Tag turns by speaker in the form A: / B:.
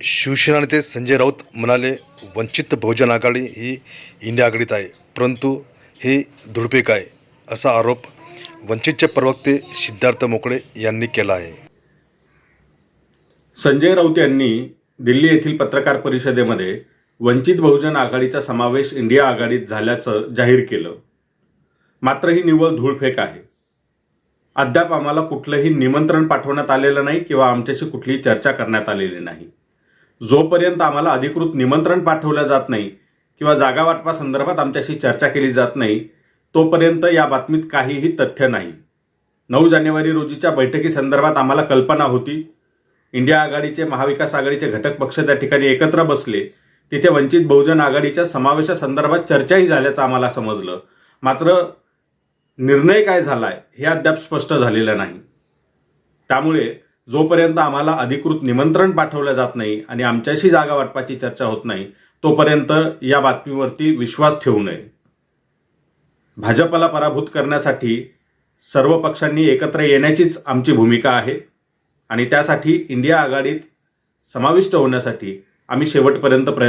A: शिवसेना नेते संजय राऊत म्हणाले वंचित बहुजन आघाडी ही इंडिया आघाडीत आहे परंतु हे धुडपेक आहे असा आरोप वंचितचे प्रवक्ते सिद्धार्थ मोकळे यांनी केला आहे.
B: संजय राऊत यांनी दिल्ली येथील पत्रकार परिषदेमध्ये वंचित बहुजन आघाडीचा समावेश इंडिया आघाडीत झाल्याचं जाहीर केलं. मात्र ही निव्वळ धूळफेक आहे. अद्याप आम्हाला कुठलंही निमंत्रण पाठवण्यात आलेलं नाही किंवा आमच्याशी कुठलीही चर्चा करण्यात आलेली नाही. जोपर्यंत आम्हाला अधिकृत निमंत्रण पाठवलं जात नाही किंवा जागा वाटपासंदर्भात आमच्याशी चर्चा केली जात नाही तोपर्यंत या बातमीत काहीही तथ्य नाही. नऊ जानेवारी रोजीच्या बैठकीसंदर्भात आम्हाला कल्पना होती. इंडिया आघाडीचे महाविकास आघाडीचे घटक पक्ष त्या ठिकाणी एकत्र बसले. तिथे वंचित बहुजन आघाडीच्या समावेशासंदर्भात चर्चाही झाल्याचं आम्हाला समजलं. मात्र निर्णय काय झाला आहे हे अद्याप स्पष्ट झालेलं नाही. त्यामुळे जोपर्यंत आम्हाला अधिकृत निमंत्रण पाठवलं जात नाही आणि आमच्याशी जागा वाटपाची चर्चा होत नाही तोपर्यंत या बातमीवरती विश्वास ठेवू नये. भाजपला पराभूत करण्यासाठी सर्व पक्षांनी एकत्र येण्याचीच आमची भूमिका आहे आणि त्यासाठी इंडिया आघाडीत समाविष्ट होण्यासाठी आम्ही शेवटपर्यंत प्रयत्न